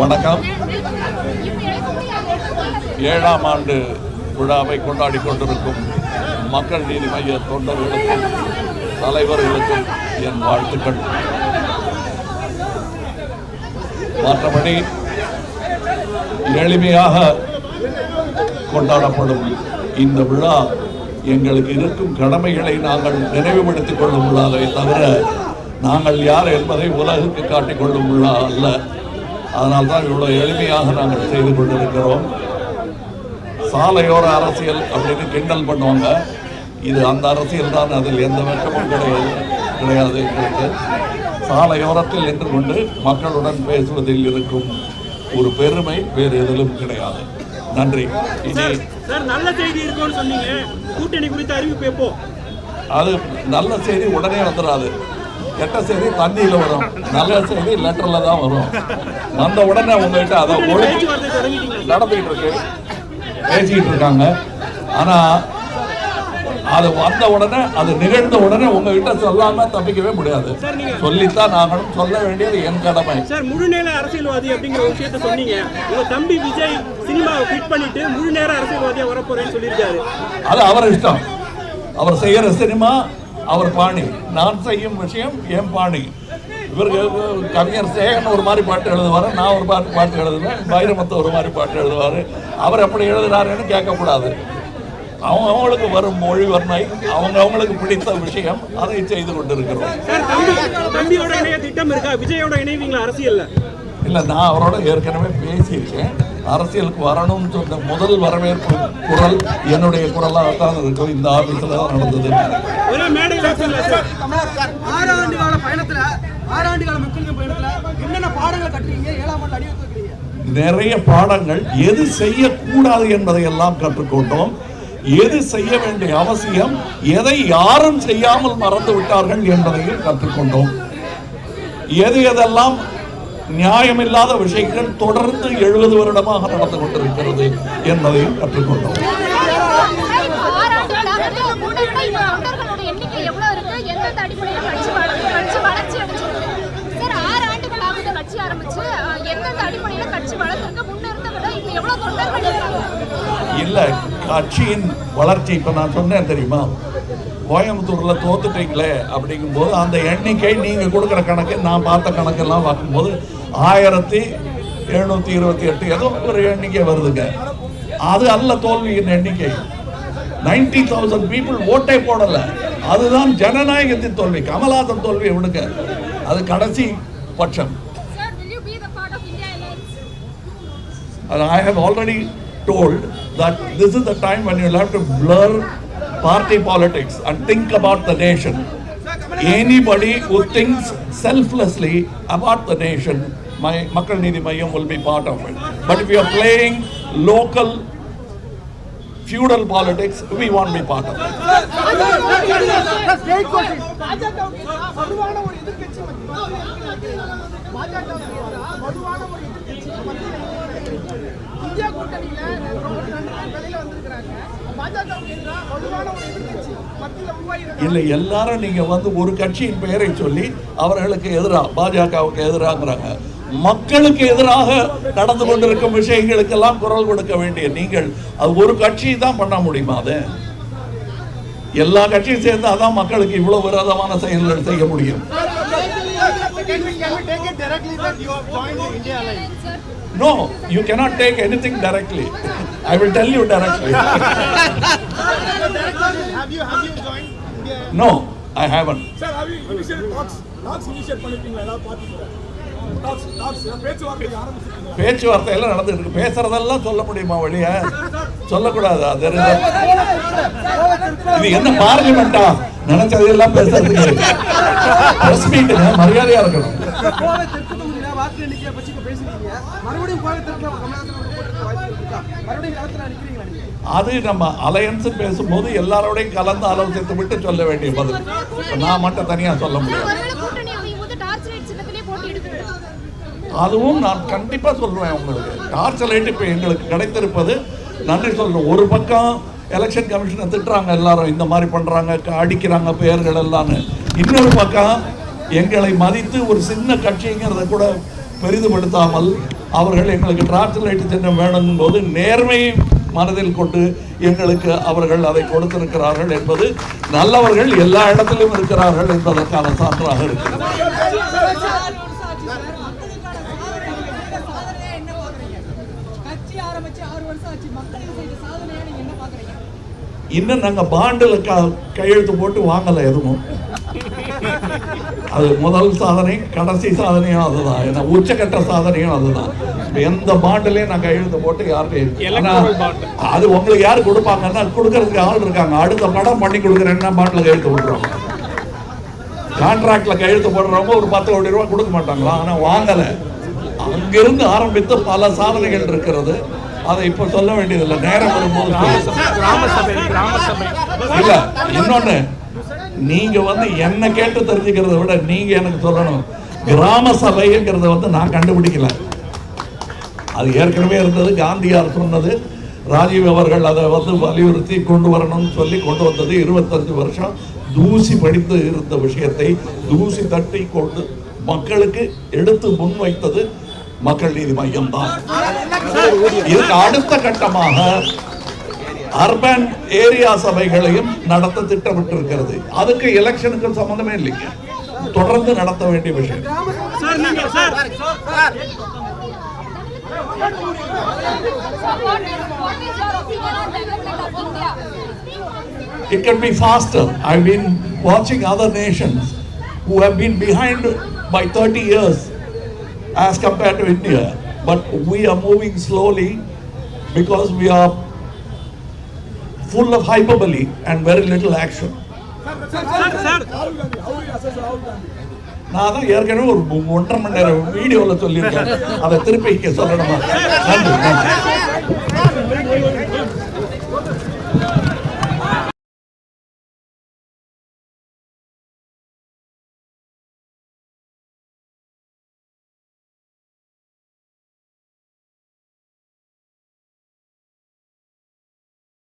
வணக்கம். ஏழாம் ஆண்டு விழாவை கொண்டாடி கொண்டிருக்கும் மக்கள் நீதி மைய தொண்டர்களுக்கும் தலைவர்களுக்கும் என் வாழ்த்துக்கள். மற்றபடி எளிமையாக கொண்டாடப்படும் இந்த விழா எங்களுக்கு இருக்கும் கடமைகளை நாங்கள் நினைவுபடுத்திக் கொள்ளும் விழாவை தவிர நாங்கள் யார் என்பதை உலகுக்கு காட்டிக் கொள்ளும் விழா அல்ல. அதனால் தான் இவ்வளோ எளிமையாக நாங்கள் செய்து கொண்டிருக்கிறோம். சாலையோர அரசியல் அப்படின்னு கிண்டல் பண்ணுவாங்க. இது அந்த அரசியல் தான் அதில் எந்த வெட்கமும் கிடையாது கிடையாது எங்களுக்கு. சாலையோரத்தில் நின்று கொண்டு மக்களுடன் பேசுவதில் இருக்கும் ஒரு பெருமை வேறு எதிலும் கிடையாது. நன்றி. நல்ல செய்தி இருக்கும்னு சொன்னீங்க. கூட்டணி குறித்த அறிவிப்பு எப்போ? அது நல்ல செய்தி உடனே வந்துடாது. கெட்ட செய்தி தண்ணியில் வரும். நல்ல செய்தி லெட்டரில் தான் வரும். வந்த உடனே உங்ககிட்ட அதை தொடங்கிட்டீங்களா நடந்துகிட்டு இருக்கு பேசிக்கிட்டு இருக்காங்க ஆனா அது வந்த உடனே அது நிகழ்ந்த உடனே உங்ககிட்ட சொல்லாம தப்பிக்கவே முடியாது. சொல்லித்தான் ஆகணும். சொல்ல வேண்டியது என் கடமை. சார் முழுநேர அரசியல்வாதி அப்படிங்கிற விஷயத்த சொன்னீங்க. உங்க தம்பி விஜய் சினிமாவை குவிட் பண்ணிட்டு முழு நேர அரசியல்வாதியா வரப்போறேன்னு சொல்லியிருக்காரு. அது அவர் இஷ்டம். அவர் செய்யற சினிமா அவர் பாணி. நான் செய்யும் விஷயம் என் பாணி. இவருக்கு கவிஞர் சேகன் ஒரு மாதிரி பாட்டு எழுதுவார் நான் ஒரு பாட்டு பாட்டு எழுதுவேன் வைரமுத்து ஒரு மாதிரி பாட்டு எழுதுவார். அவர் எப்படி எழுதுறாருன்னு கேட்கக்கூடாது. அவங்க அவங்களுக்கு வரும் மொழி வர்ணை அவங்க அவங்களுக்கு பிடித்த விஷயம் அதை செய்து கொண்டிருக்கிறோம். தம்பியோட திட்டம் இருக்கா? விஜயோட இணைவீங்களா? அரசியல்ல? இல்லை நான் அவரோட ஏற்கனவே பேசியிருக்கேன். அரசியலுக்கு வரணும்னு சொன்ன முதல் வரவேற்பு குரல் என்னுடைய குரலாக தான் இருக்கும் இந்த ஆபீஸில் தான் நடந்தது. கால பயணத்துல கால பயணத்துல என்னென்ன பாடங்களை கட்டுறீங்க ஏழாம் ஆண்டு அடிவத்து நிறைய பாடங்கள் எது செய்யக்கூடாது என்பதை எல்லாம் கற்றுக்கொண்டோம். எது செய்ய வேண்டிய அவசியம் எதை யாரும் செய்யாமல் மறந்து விட்டார்கள் என்பதையும் கற்றுக்கொண்டோம். எது எதெல்லாம் நியாயமில்லாத விஷயங்கள் தொடர்ந்து எழுபது வருடமாக நடந்து கொண்டிருக்கிறது என்பதையும் கற்றுக்கொண்டோம். இல்லை கட்சியின் வளர்ச்சி இப்போ நான் சொன்னேன் தெரியுமா? கோயம்புத்தூரில் தோத்துட்டீங்களே அப்படிங்கும்போது அந்த எண்ணிக்கை நீங்கள் கொடுக்குற கணக்கு நான் பார்த்த கணக்கெல்லாம் பார்க்கும்போது ஆயிரத்தி எழுநூத்தி இருபத்தி எட்டு ஏதோ ஒரு எண்ணிக்கை வருதுங்க அது அல்ல தோல்வியின் எண்ணிக்கை நைன்டி தௌசண்ட் பீப்புள் ஓட்டே போடல அதுதான் ஜனநாயகத்தின் தோல்வி கமலஹாசன் தோல்வியை விடுங்க அது கடைசி பட்சம் sir will you be the part of India Alliance? And I have already told that this is the time when you'll have to blur party politics and think about the nation. Anybody who thinks selflessly about the nation, my Makkal Nidhi Mayam will be part of it. But if you are playing local feudal politics, we won't be part of it. பாஜகவுக்கு வலுவான ஒரு எதிர்க்கட்சி பாஜக வலுவான ஒரு எதிர்க்கட்சி India கூட்டணியில வெளியில வந்திருக்கிறாங்க இல்லை எல்லாரும் நீங்க வந்து ஒரு கட்சியின் பெயரை சொல்லி அவர்களுக்கு எதிராக பாஜகவுக்கு எதிராங்கிறாங்க மக்களுக்கு எதிராக நடந்து கொண்டிருக்கும் விஷயங்களுக்கெல்லாம் குரல் கொடுக்க வேண்டிய நீங்கள் அது ஒரு கட்சி தான் பண்ண முடியுமா அது எல்லா கட்சியும் சேர்ந்து அதான் மக்களுக்கு இவ்வளவு விரோதமான செயல்கள் செய்ய முடியும் Take that you? Sir, cannot take anything directly I will tell you directly have you, have you joined India? no i haven't sir have you initiated talks talks initiate பண்ணிருக்கீங்களா ஏதாவது கூட talks talks பேச்சுவார்த்தை ஆரம்பிச்சிருக்கீங்க பேச்சுவார்த்தை எல்லாம் நடந்துட்டு இருக்கு பேசுறதெல்லாம் சொல்ல முடியுமா வழிய சொல்லக்கூடாது அது இது என்ன பார்லிமெண்டா நினைச்சதெல்லாம் பேசுறதுக்கு பிரஸ் மீட்டுங்க மரியாதையா இருக்கணும் வாக்கு எண்ணிக்கையை பற்றி இப்ப பேசுறீங்க மறுபடியும் கோவை தெற்குல கமலஹாசன் அவர்கள் போட்டிருக்க வாய்ப்பு இருக்கா? மறுபடியும் களத்துல நிக்கிறீங்களா நீங்க? அது நம்ம அலையன்ஸ் பேசும்போது எல்லாரோடையும் கலந்து ஆலோசித்து விட்டு சொல்ல வேண்டிய பதில். நான் மட்டும் தனியா சொல்ல முடியாது. ஒருவேளை கூட்டணி அமையும் போது டார்ச் லைட் சின்னத்திலே போட்டி எடுப்பீங்களா அதுவும் நான் கண்டிப்பா சொல்லுவேன் உங்களுக்கு. டார்ச் லைட் இப்போ எங்களுக்கு கிடைத்திருப்பது நன்றி சொல்றேன். ஒரு பக்கம் எலெக்ஷன் கமிஷனை திட்டுறாங்க எல்லாரும் இந்த மாதிரி பண்றாங்க க- அடிக்கிறாங்க பெயர்கள் எல்லாம்னு. இன்னொரு பக்கம் எங்களை மதித்து ஒரு சின்ன கட்சிங்கிறத கூட பெரிதுபடுத்தாமல் அவர்கள் எங்களுக்கு டிரான்ஸ்லேட் சின்னம் வேணும் போது நேர்மையை மனதில் கொண்டு எங்களுக்கு அவர்கள் அதை கொடுத்திருக்கிறார்கள் என்பது நல்லவர்கள் எல்லா இடத்திலும் இருக்கிறார்கள் என்பதற்கான சான்றாக இருக்கிறது. இன்னும் நாங்க பாண்டில் க கையெழுத்து போட்டு வாங்கலை எதுவும். அது முதல் சாதனை கடைசி சாதனையும் அதுதான். ஏன்னா உச்சக்கட்ட சாதனையும் அதுதான். எந்த பாண்டிலையும் நான் கையெழுத்து போட்டு யார்கிட்டையும் அது உங்களுக்கு யார் கொடுப்பாங்கன்னா கொடுக்கறதுக்கு ஆள் இருக்காங்க. அடுத்த படம் பண்ணி கொடுக்குறேன்னா பாண்டில் கையெழுத்து போட்டுருவாங்க கான்ட்ராக்ட்ல கையெழுத்து போடுறவங்க ஒரு பத்து கோடி ரூபாய் கொடுக்க மாட்டாங்களா? ஆனா வாங்கல. அங்கிருந்து ஆரம்பித்து பல சாதனைகள் இருக்கிறது. அதை இப்ப சொல்ல வேண்டியதில்லை. நேரம் வரும்போது சொல்லுங்க. கிராம சபை கிராம சபை. இல்ல இன்னொன்னு. நீங்க வந்து என்ன கேட்டு தெரிஞ்சுக்கிறத விட நீங்க எனக்கு சொல்லணும். கிராம சபைங்கிறத வந்து நான் கண்டுபிடிக்கல. அது ஏற்கனவே இருந்தது காந்தியார் சொன்னது. ராஜீவ் அவர்கள் அதை வந்து வலியுறுத்தி கொண்டு வரணும்னு சொல்லி கொண்டு வந்தது இருபத்தஞ்சு வருஷம் தூசி படித்து இருந்த விஷயத்தை தூசி தட்டி கொண்டு மக்களுக்கு எடுத்து முன்வைத்தது மக்கள் நீதி மையம் தான் இதுக்கு அடுத்த கட்டமாக அர்பன் ஏரியா சபைகளையும் நடத்த திட்டமிட்டிருக்கிறது அதுக்கு எலெக்ஷனுக்கு சம்பந்தமே இல்லைங்க தொடர்ந்து நடத்த வேண்டிய விஷயம் சார் நீங்க sir What is, what is your opinion on development of India? It can be faster. I've been watching other nations who have been behind by 30 years as compared to India. But we are moving slowly because we are full of hyperbole and very little action. நான் தான் ஏற்கனவே ஒரு ஒன்றரை மணி நேரம் வீடியோவில் சொல்லியிருக்கேன். அதை திருப்பி சொல்லணுமா? நன்றி.